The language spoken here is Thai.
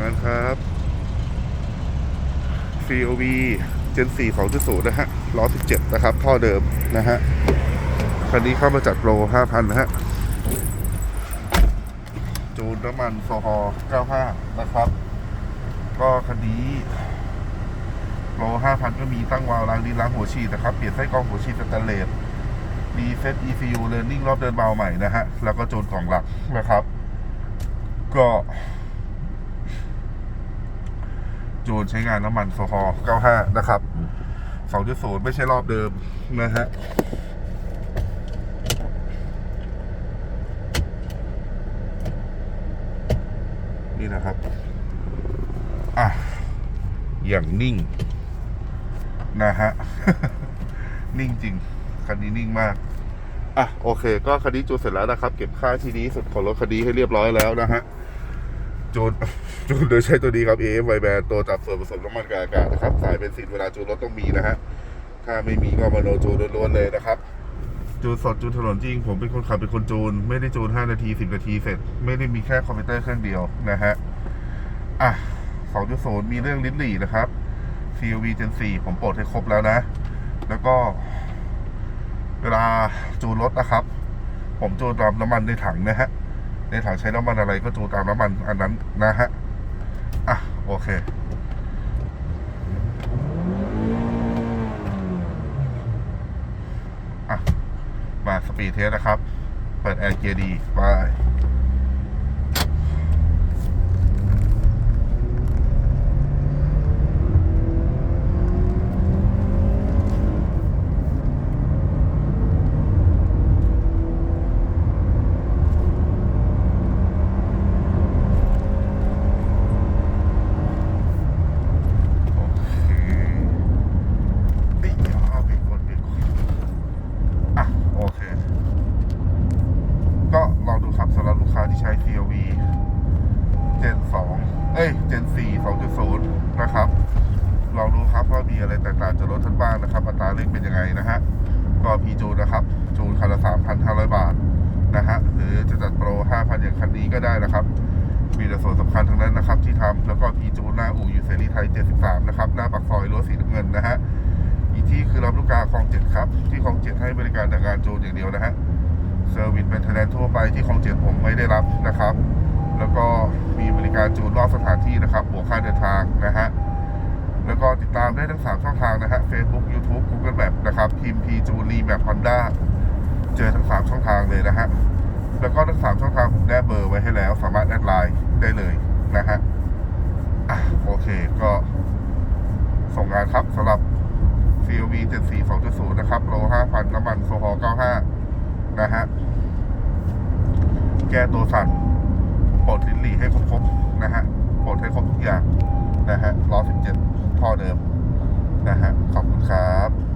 งานครับ COV Gen 4 2.0 นะฮะล้อ 17 นะครับ ท่อเดิมนะฮะ คันนี้เข้ามาจัดโปร 5,000 นะฮะ จูนน้ำมันโซฮอล์95 นะครับ ก็คันนี้โปร 5,000 ก็มีตั้งวาล์วล้างดินล้างหัวฉีดนะครับ เปลี่ยนไส้กรองหัวฉีดสแตนเลสรีเซต ECU Learning รอบเดินเบาใหม่นะฮะ แล้วก็จูนกล่องหลักนะครับ ก็ จูนใช้งานน้ำมันโซฮอล์95 นะครับ2.0ไม่ใช่รอบเดิมนะฮะนี่นะครับ อะ อย่างนิ่ง นะฮะ นิ่งจริง คันนี้นิ่งมาก อะ โอเค ก็คันนี้จูนเสร็จแล้วนะครับ เก็บค่าที่ดีสุดของรถคันนี้ให้เรียบร้อยแล้วนะฮะ จูนจูนโดยใช้ตัวนี้ครับ AF w i b a n ตัวจับส่วนผสมน้ำมันกับอากาศนะครับ สายเป็นสินเวลาจูนรถต้องมีนะฮะ ถ้าไม่มีก็มาโนจูนล้วนๆเลยนะครับ จูนสดจูนถนนจริง ผมเป็นคนขับเป็นคนจูน ไม่ได้จูน 5 นาที 10 นาทีเสร็จ ไม่ได้มีแค่คอมพิวเตอร์เครื่องเดียวนะฮะ อะ2.0มีเรื่องลิ้นหลี่นะครับ COV Gen 4ผมปลดให้ครบแล้วนะ แล้วก็ เวลาจูนรถนะครับ ผมจูนตามน้ำมันในถังนะฮะ ในถังใช้น้ำมันอะไรก็จูตามน้ำมันอันนั้นนะฮะ อะ โอเค อะ มาสปีดเทสนะครับ เปิดแอร์เกียร์ดีไป โอเคนี่เอาไปกดไปกดอะ โอเค ก็ลองดูครับสำหรับลูกค้าที่ ใช้ COV Gen 2เอ้ย Gen 4 2.0 นะครับลองดูครับว่ามีอะไรแตกต่างจากรถท่านบ้างนะครับ อัตราเร่งเป็นยังไงนะฮะ ก็พีจูนนะครับ จูนคันละ 3,500 บาทนะฮะ หรือจะจัดโปร 5,000 อย่างคันนี้ก็ได้นะครับ มีแต่ส่วนสำคัญทั้งนั้นนะครับ ที่ทำแล้วก็พีจูนหน้าอู่อยู่เสรีไทย 73 นะครับ หน้าปากซอยรั้วสีน้ำเงินนะฮะ อีกที่คือรับลูกกาคลองเจ็ดครับ ที่คลองเจ็ดให้บริการแต่งานจูนอย่างเดียวนะฮะ เซอร์วิสเป็นเทนทั่วไปที่คลองเจ็ดผมไม่ได้รับนะครับ แล้วก็มีบริการจูนรอบสถานที่นะครับ บวกค่าเดินทางนะฮะ แล้วก็ติดตามได้ทั้ง 3 ช่องทางนะฮะ Facebook YouTube Google Map นะครับพิมพ์พีจูนรีแมปฮอนด้าเจอทั้ง 3 ช่องทางเลยนะฮะ แล้วก็ทั้ง 3 ช่องทางผมได้เบอร์ไว้ให้แล้ว สามารถแอดไลน์ได้เลยนะฮะอะโอเคก็ส่งงานครับสำหรับ COV 74 2.0 นะครับ โล 5,000 น้ำมันโซฮอล์95 นะฮะ แก้ตัวสั่นปลดลิ้นหลีให้ครบๆนะฮะปลดให้ครบทุกอย่างนะฮะล้อ17ท่อเดิมนะฮะขอบคุณครับ